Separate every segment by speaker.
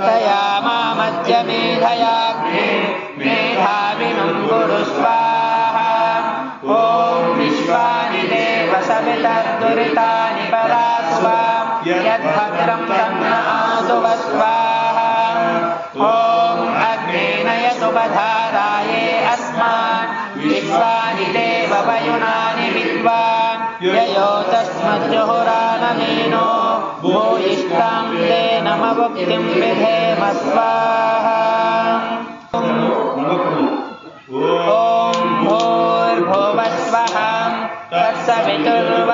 Speaker 1: तया मामध्यमेधयाग्ने मेधाविनुं गुरु स्वाहा। ॐ विश्वानि देव परास्वा। यद्भद्रं तन्न आसुव स्वाहा ॐ अग्नेनयतु बधाराये अस्मान्। विश्वानि देव वयुनानि विद्वा ययो तस्मज्जुहुरानमीनो भूयिष्ठां ते नमवुक्तिं विधेम स्वाहा ॐ भूर्भुवस्वः तत्सवितुर्वरेण्यं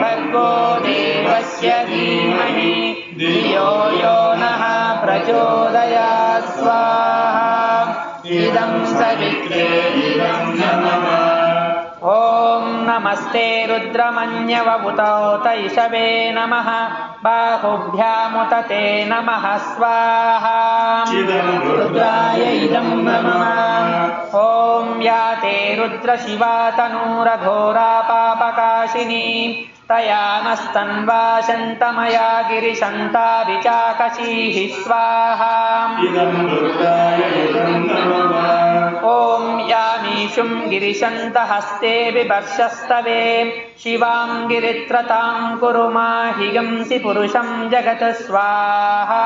Speaker 1: भर्गो देवस्य धीमहि। धियो यो नः प्रचोदयात् स्वाहा। इदं सवित्रे ॐ नमस्ते रुद्रमन्यवबुतौ तैषवे नमः। बाहुभ्यामुत ते नमः। स्वाहा। रुद्राय इदं नमः। ॐ या ते रुद्रशिवा तनूरघोरा पापकाशिनी तया नस्तन्वा शन्तमया गिरिशन्ताभिचाकशीः स्वाहा ॐ यामीषुं गिरिशन्तहस्ते बिभर्षस्तवे शिवां गिरित्रतां कुरु माहिगंसि पुरुषं जगत् स्वाहा।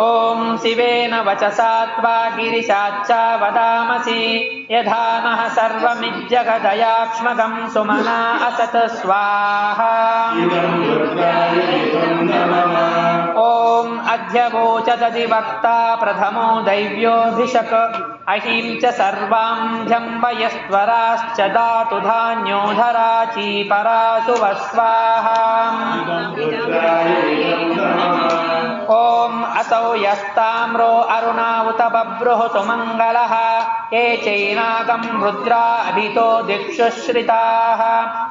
Speaker 1: ॐ शिवेन वचसा त्वा गिरिशाच्चा वदामसि। यथा नः सर्वमिज्जगदयाक्ष्मकं सुमना असत स्वाहा ॐ अध्यवोचदधिवक्ता प्रथमो दैव्योऽभिषक अहिं च सर्वां झम्बयस्त्वराश्च दातु धान्योधराची परासु वस्वाहा ॐ असौ यस्ताम्रो अरुणा उत बभ्रुः सुमङ्गलः ये चैनागं रुद्रा अभितो दिक्षु श्रिताः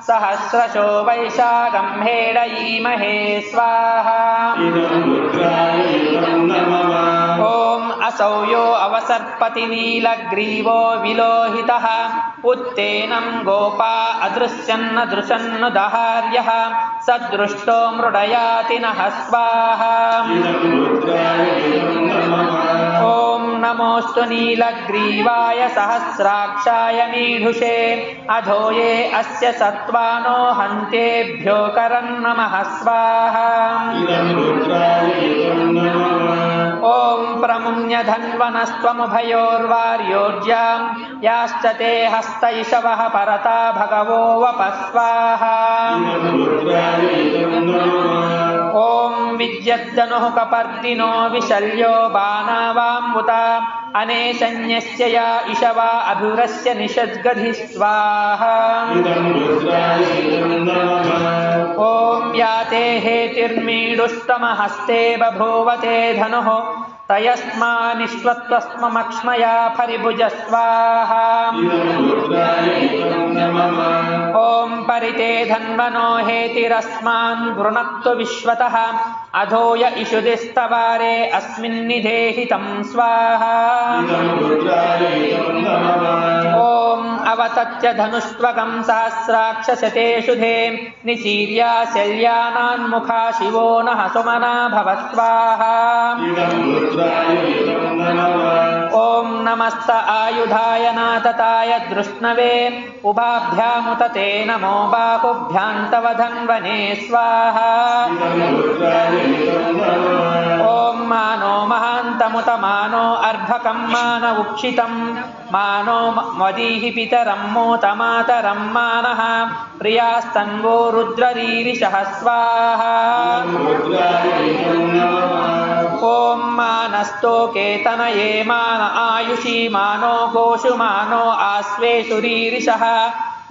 Speaker 1: सहस्रशो वैशाखं हेडयीमहे स्वाहा। ॐ असौ यो अवसर्पति नीलग्रीवो विलोहितः। उत्तेनं गोपा अदृश्यन्न दृशन्न दहार्यः सदृष्टो मृडयाति नः स्वाहा ॐ नमोऽस्तु नीलग्रीवाय सहस्राक्षाय मीढुषे। अधो ये अस्य सत्त्वानो हन्तेभ्यो करन्नमः स्वाहा ॐ प्रमुन्यधन्वनस्त्वमुभयोर्वार्योर्जां याश्च ते हस्त इषवः परता भगवो वपस्वाहा। ॐ विद्यद्दनुः कपर्दिनो विशल्यो बाणावाम्बुता अनेशन्यस्य या इषवा अभुरस्य निषद्गधि स्वाहा ॐ या ते हेतिर्मीडुष्टमहस्ते बभूवते धनुः तयस्मानिष्वत्वस्ममक्ष्मया फरिभुज स्वाहा ॐ परिते धन्वनो हेतिरस्मान् गृणक्तु विश्वतः। अधो य इषुदिस्तवारे अस्मिन्निधेहितं स्वाहा। ॐ अवतत्य धनुष्त्वकं सहस्राक्षशतेषु धे। निशीर्या शल्यानान्मुखा शिवो नः सुमना भव स्वाहा ॐ नमस्त आयुधाय नातताय दृष्णवे उभाभ्यामुत ते नमो बाहुभ्यां तव धन्वने स्वाहा। ॐ मानो महान्तमुत मानो अर्भकं मान उक्षितं मानो मदीः पितरं मोतमातरं मानः प्रियास्तन्वो रुद्ररीरिषः स्वाहा ॐ मानस्तो केतनये मान आयुषी मानो गोषु मानो आस्वेषु रीरिषः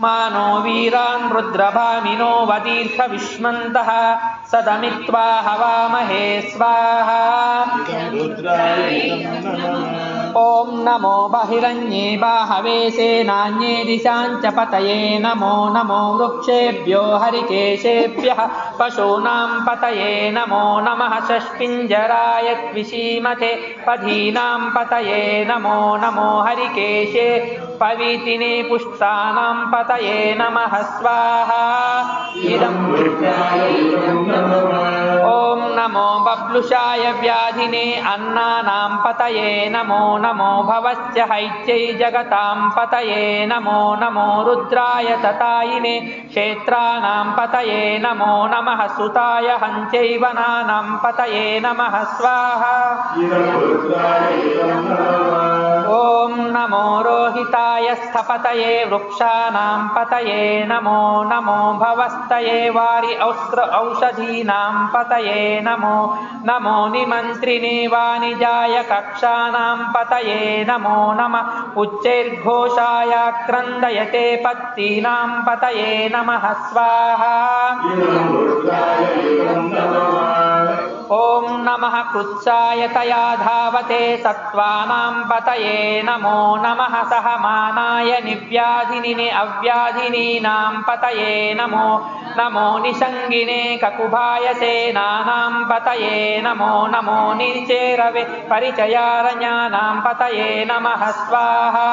Speaker 1: मानो वीरान् रुद्रभामिनो वदीर्घविष्मन्तः। सदमित्वा हवामहे स्वाहा ॐ नमो बहिरन्ये बाहवे सेनान्ये दिशां च पतये नमो नमो वृक्षेभ्यो हरिकेशेभ्यः पशूनां पतये नमो नमः षष्पिञ्जराय विशीमते पधीनां पतये नमो नमो हरिकेशे पवितिने पुष्टानां पतये नमः स्वाहा ॐ नमो बब्लुषाय व्याधिने अन्नानां पतये नमो नमो भवस्य हैत्यै जगतां पतये नमो नमो रुद्राय ततायिने क्षेत्राणां पतये नमो नमः सुताय हञ्चैवनानां पतये नमः स्वाहा। ॐ नमो रोहिताय स्थपतये वृक्षाणां पतये नमो नमो भवस्तये वारि औस्त्र औषधीनां पतये नमो नमो निमन्त्रिणे वाणिजाय कक्षाणां पतये नमो नमः। उच्चैर्घोषाय क्रन्दयते पत्तीनां पतये नमः स्वाहा। ॐ नमः कृत्साय तया धावते सत्त्वानां पतये नमो नमः सहमानाय निव्याधिनिने अव्याधिनीनां पतये नमो नमो निषङ्गिने ककुभाय सेनानां पतये नमो नमो निचेरवे परिचयारण्यानां पतये नमः स्वाहा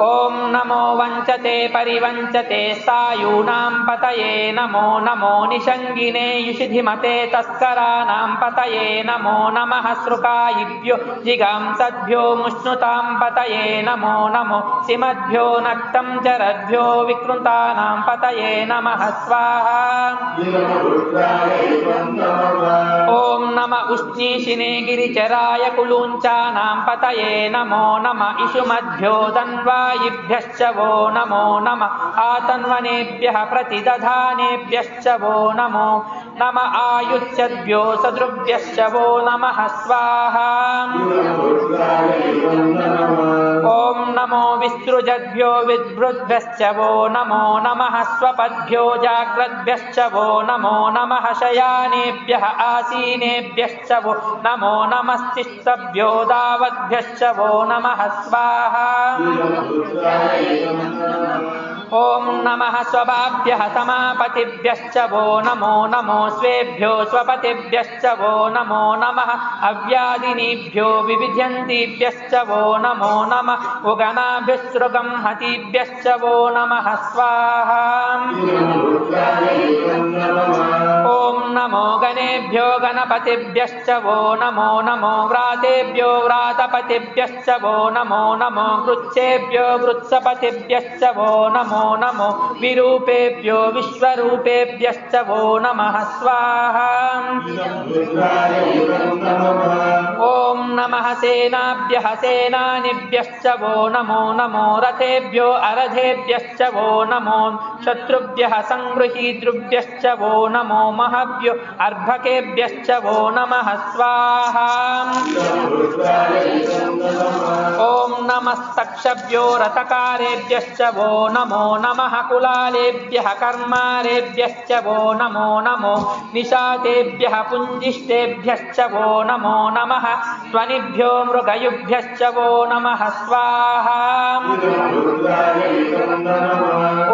Speaker 1: ॐ नमो वञ्चते परिवञ्चते सायूनां पतये नमो नमो निषङ्गिने युषिधिमते तस्कराणां पतये नमो नमः सृकायिभ्यो जिगांसद्भ्यो मुष्णुतां पतये नमो नमो सिमद्भ्यो नक्तं चरद्भ्यो विकृतानां पतये नमः स्वाहा। ॐ नम उष्णीशिने गिरिचराय कुलूञ्चानां पतये नमो नम इषुमद्भ्यो तन्वायिभ्यश्च वो नमो नम। आतन्वनेभ्यः प्रतिदधानेभ्यश्च वो नमो नम आयुच्यद्भ्यो सदृभ्यश्च वो नमः स्वाहा। ॐ नमो विसृजद्भ्यो विद्वृद्भ्यश्च वो नमो नमः स्वपद्भ्यो जाग्रद्भ्यश्च वो नमो नमः शयानेभ्यः आसीनेभ्यश्च वो नमो नमस्तिस्तभ्यो दावद्भ्यश्च वो नमः स्वाहा ॐ नमः स्वभाभ्यः समापतिभ्यश्च वो नमो नमो स्वेभ्यो स्वपतिभ्यश्च वो नमो नमः अव्यादिनीभ्यो विविध्यन्तीभ्यश्च वो नमो नमः उगनाभ्यसृगं हतीभ्यश्च वो नमः स्वाहा नमो गणेभ्यो गणपतिभ्यश्च वो नमो नमो व्रातेभ्यो व्रातपतिभ्यश्च वो नमो नमो गृच्छेभ्यो गृत्सपतिभ्यश्च वो नमो नमो विरूपेभ्यो विश्वरूपेभ्यश्च वो नमः स्वाहा। ॐ नमः सेनाभ्यः सेनानिभ्यश्च वो नमो नमो रथेभ्यो अरथेभ्यश्च वो नमो शत्रुभ्यः सङ्गृहीतृभ्यश्च वो नमो महभ्यो अर्भकेभ्यश्च वो नमः स्वाहा। ॐ नमस्तक्षभ्यो रथकारेभ्यश्च वो नमो नमः कुलालेभ्यः कर्मारेभ्यश्च वो नमो नमो निशातेभ्यः पुञ्जिष्टेभ्यश्च वो नमो नमः स्वनिभ्यो मृगयुभ्यश्च वो नमः स्वाहा।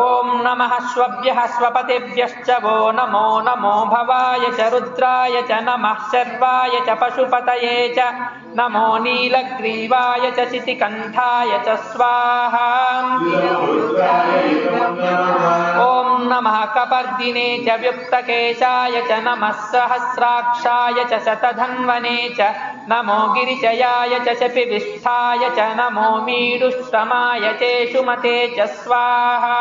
Speaker 1: ॐ नमः स्वभ्यः स्वपतिभ्यश्च वो नमो नमो भवाय च रुद्राय च नमः शर्वाय च पशुपतये च नमो नीलग्रीवाय च चितिकण्ठाय च स्वाहा। ॐ नमः कपर्दिने च व्युक्तकेशाय च नमः सहस्राक्षाय च शतधन्वने च नमो गिरिचयाय च शपिविष्ठाय च नमो मीडुश्रमाय चेषुमते च स्वाहा।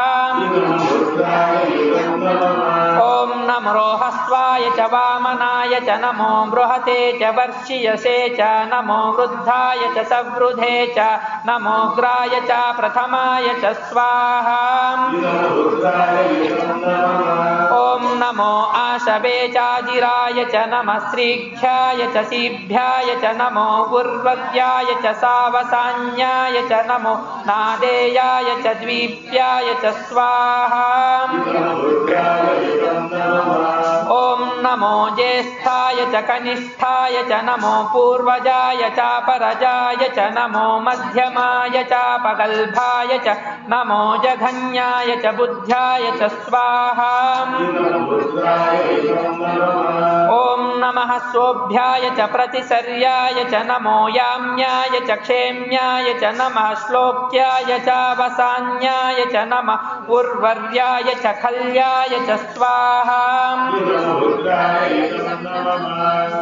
Speaker 1: ॐ नमो रोहस्वाय च वामनाय च नमो बृहते च वर्षियसे च नमो वृद्धाय च सवृधे च नमो ग्राय च प्रथमाय च स्वाहा। ॐ नमो आशवे चाजिराय च नमः श्रीख्याय च सीभ्याय च नमो गुर्वद्याय च सावसान्याय च नमो नादेयाय च द्वीप्याय च स्वाहा ॐ नमो ज्येष्ठाय च कनिष्ठाय च नमो पूर्वजाय चापरजाय च नमो मध्यमाय चापगल्भाय च नमो जघन्याय च बुद्ध्याय च स्वाहा नमः सोऽभ्याय च प्रतिसर्याय च नमो याम्याय च क्षेम्याय च नमः श्लोक्याय चावसान्याय च नमः उर्वर्याय च खल्याय च स्वाहा।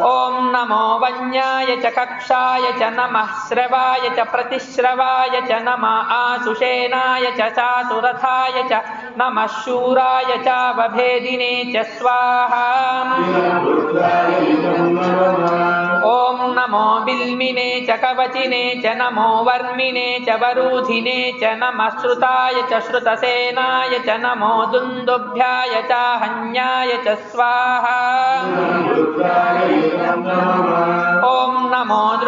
Speaker 1: ॐ नमो वन्याय च कक्षाय च नमः श्रवाय च प्रतिश्रवाय च नमः आसुषेनाय च चासुरथाय च नमः शूराय चावभेदिने च स्वाहा। ॐ नमो बिल्मिने च कवचिने च नमो वर्मिणे च वरूधिने च नमः श्रुताय च श्रुतसेनाय च नमो दुन्दुभ्याय चाहन्याय च स्वाहा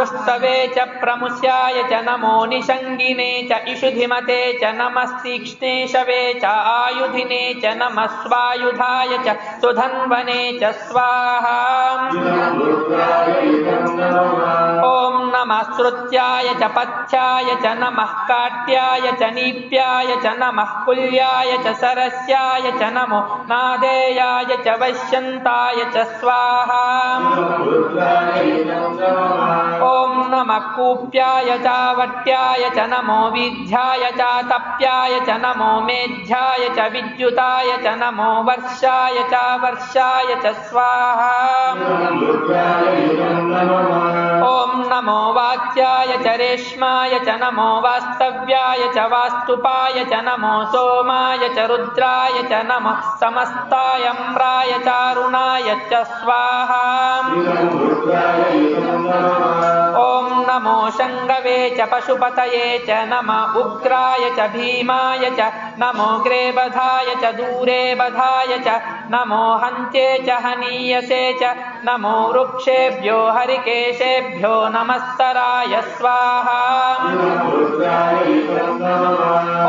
Speaker 1: दृष्टवे च प्रमुष्याय च नमो निषङ्गिने च इषुधिमते च नमस्तीक्ष्णेशवे च आयुधिने च नमः स्वायुधाय च सुधन्वने च स्वाहा ॐ नमः च पथ्याय च नमः काट्याय च नीप्याय च नमः कुल्याय च सरस्याय च नमो नादेयाय च वैश्यन्ताय च स्वाहा। ॐ नमः कूप्याय चावट्याय च नमो विध्याय चातप्याय च नमो मेध्याय च विद्युताय च नमो वर्षाय च वर्षाय च स्वाहा। ॐ नमो वाच्याय च रेश्माय च नमो वास्तव्याय च वास्तुपाय च नमो सोमाय च रुद्राय च नमः समस्तायम्राय चारुणाय च स्वाहा। ॐ नमो शङ्गवे च पशुपतये च नम उग्राय च भीमाय च नमो ग्रेबधाय च दूरे बधाय च नमो हन्त्ये च हनीयसे च नमो वृक्षेभ्यो हरिकेशेभ्यो नमस्तराय स्वाहा।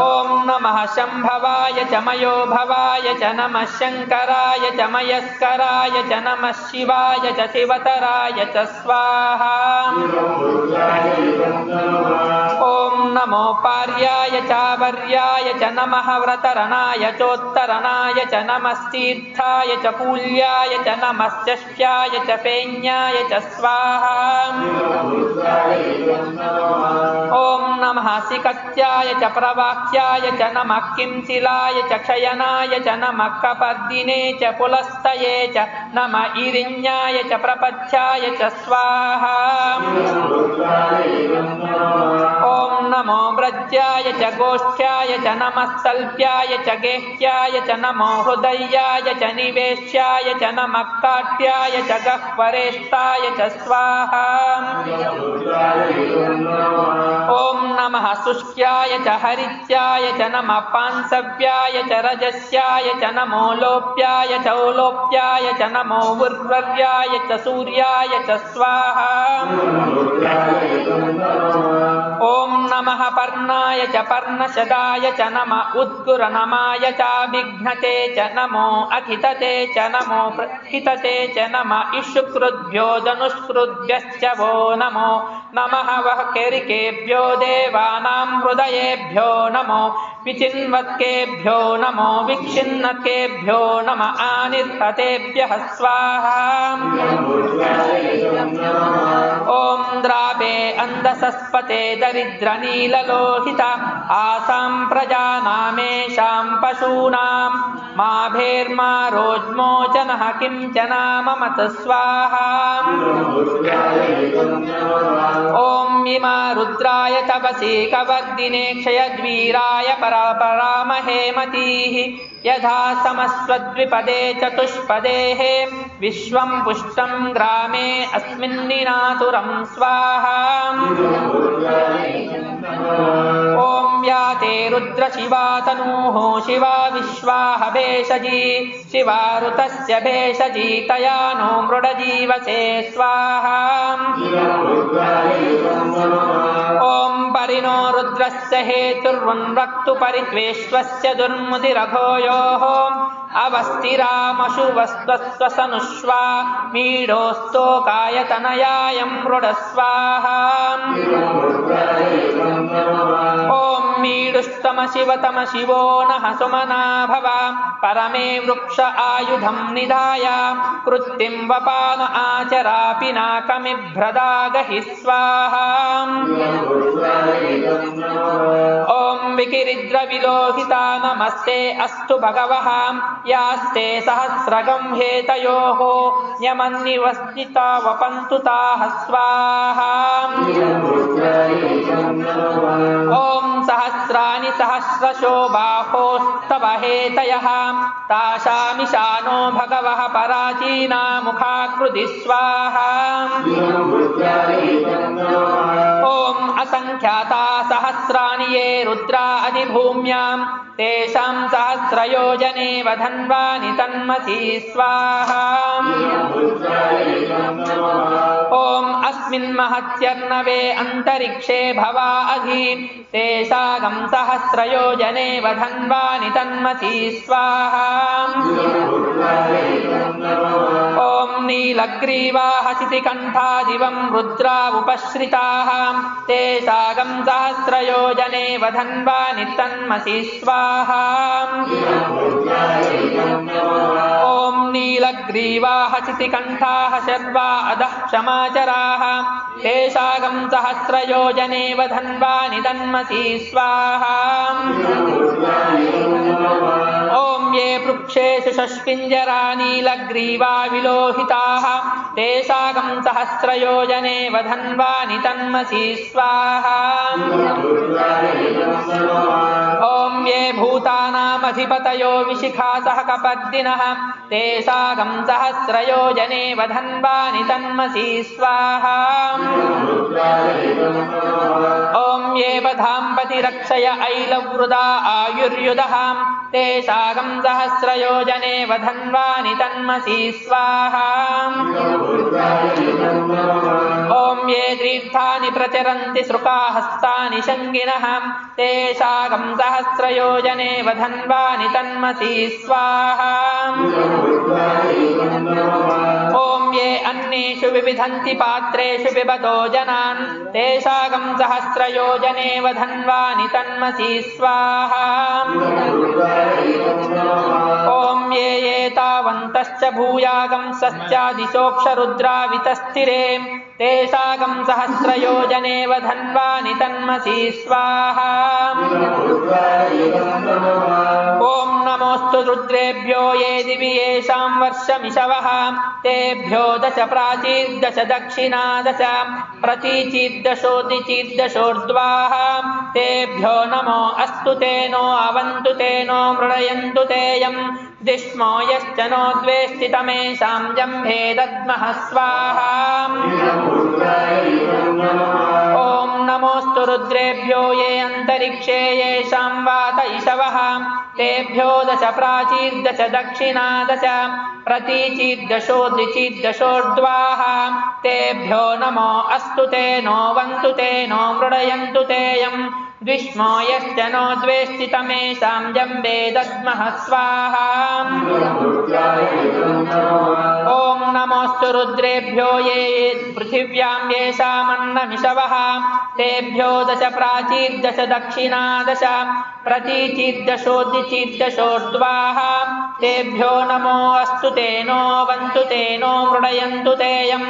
Speaker 1: ॐ नमः शम्भवाय च मयो भवाय च नमः शङ्कराय च मयस्कराय च नमः शिवाय च शिवतराय च स्वाहा। ॐ नमो पार्याय चावर्याय च नमः व्रतरणाय चोत्तरणाय च नमस्तीर्थाय च कूल्याय च नमश्चष्ट्याय च पेन्याय च स्वाहा। ॐ नमः सिकत्याय च प्रवाक्याय च नमः किंसिलाय च क्षयनाय च नमः कपर्दिने च पुलस्तये च नम इरिञ्ஞाय च प्रपथ्याय च स्वाहा। ॐ नमो व्रज्याय च गोष्ठ्याय च नमः सल्प्याय च गेह्याय च नमो हृदयाय च निवेश्याय च नमः काट्याय च गह्वरेष्ठाय च स्वाहा। ॐ नमः शुष्क्याय च हरित्याय च नमः पांसव्याय च रजस्याय च नमो लोप्याय च औलोप्याय च नमो उर्वर्याय च सूर्याय च स्वाहा। ॐ नमः पर्णाय च पर्णशदाय च नम उद्गुरनमाय चाभिघ्नते च नमो अखितते च नमो प्रहितते च नम इषुकृद्भ्यो धनुष्कृद्भ्यश्च वो नमो नमः वः केरिकेभ्यो देवानां हृदयेभ्यो नमो विचिन्वत्केभ्यो नमो विक्षिन्नकेभ्यो नम आनिर्हतेभ्यः स्वाहा। ॐ द्रापे अन्धसस्पते दरिद्रनीललोहित आसां प्रजानामेषां पशूनां मा भेर्मा रोज्मोचनः किञ्चनाममत स्वाहा। ॐ इमा रुद्राय तपसि कवर्दिने क्षयद्वीराय परापरामहे मतीः यथा समस्वद्विपदे चतुष्पदेः विश्वं पुष्टं ग्रामे अस्मिन्निनातुरं स्वाहा ते रुद्रशिवा तनूः शिवा विश्वाह भेषजी शिवा ऋतस्य भेषजी तया नो मृडजीवसे स्वाहा। ॐ परिणो रुद्रस्य हेतुर्वन्वक्तु परित्वेष्वस्य दुर्मुदिरघोयोः अवस्थिरामशुवस्त्वस्वसनुष्वा मीढोस्तोकायतनयाय मृडस्वाहा शिवो नः सुमना भव परमे वृक्ष आयुधं निधाय। कृत्तिं वपान आचरापि नाकमिभ्रदागहि स्वाहा ॐ विकिरिद्रविलोहिता नमस्ते अस्तु भगवः। यास्ते सहस्रगं हेतयोः। न्यमन्निवस्थिता वपन्तु ताः स्वाहा। ॐ सहस्राणि सहस्रशो बाहोस्तव हेतयः तासामिशानो भगवः पराचीना मुखाकृति स्वाहा ॐ असङ्ख्याता सहस्राणि ये रुद्रा अधिभूम्यां तेषां सहस्रयोजने वधन्वानि तन्मसी स्वाहा। ॐ अस्मिन् महत्यर्णवे अन्तरिक्षे भवा अधि तेषागं सहस्रयोजने वधन्वानि तन्मसी स्वाहा ॐ नीलग्रीवाः शितिकण्ठादिवं रुद्रा उपश्रिताः तेषागं सहस्रयोजने वधन्वानि स्वाहा ॐ नीलग्रीवाः चितिकण्ठाः शर्वा अधः क्षमाचराः तेषागं सहस्रयोजने वधन्वानि तन्मसि स्वाहा। ॐ ये वृक्षेषु षष्पिञ्जरा नीलग्रीवा विलोहिताः तेषागं सहस्रयोजने वधन्वानि तन्मसि स्वाहा। ॐ ये भूतानामधिपतयो विशिखा सह कपर्दिनः तेषागं सहस्रयोजने वधन्वानि तन्मसि स्वाहा ॐ ये वधाम्पति रक्षय ऐलवृदा आयुर्युधः तेषागं सहस्रयोजने वधन्वानि तन्मसि स्वाहा ॐ ये तीर्थानि प्रचरन्ति सृकाहस्तानि शङ्गिनः। तेषागं सहस्रयोजने वधन्वानि तन्मसि स्वाहा। ॐ ये अन्येषु विविधन्ति पात्रेषु पिबतो जनान्। तेषागं सहस्रयोजने वधन्वानि तन्मसि स्वाहा। ॐ ये ये तावन्तश्च भूयागं सश्चादिशोक्षरुद्रा वितस्थिरे तेषागं सहस्रयोजने वधन्वानि तन्मसि स्वाहा। ॐ नमोऽस्तु रुद्रेभ्यो ये दिवि येषां वर्षमिषवः। तेभ्यो दश प्राचीर्दश दक्षिणा दश प्रतीचीर्दशोदिचीर्दशोर्ध्वाः तेभ्यो नमो अस्तु तेनो अवन्तु तेनो मृडयन्तु तेयम् दिष्मो यश्च नो द्वेष्टि तमेषां जम्भे दद्मः स्वाहा ॐ नमोऽस्तु रुद्रेभ्यो ये अन्तरिक्षे येषां वात इषवः। तेभ्यो दश प्राचीर्दश दक्षिणा दश प्रतीचीर्दशोद्दिचीर्दशोर्ध्वाः तेभ्यो नमो अस्तु तेनो वन्तु तेनो मृडयन्तु तेयम् द्विष्मो यश्च नो द्वेष्टि तमेषां जम्बे दद्मः स्वाहा ॐ नमोऽस्तु रुद्रेभ्यो ये पृथिव्यां येषामन्नमिषवः तेभ्यो दश प्राचीर्दश दक्षिणा दश प्रतीचीर्दशोद्दिचीर्दशोर्ध्वाः तेभ्यो नमो अस्तु तेनो वन्तु तेनो मृडयन्तु तेयम्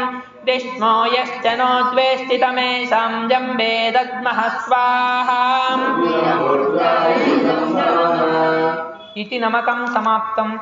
Speaker 1: दिष्मो यश्च नो द्वेष्टि तमेषां जम्बे दद्मः स्वाहा इति नमकं समाप्तम्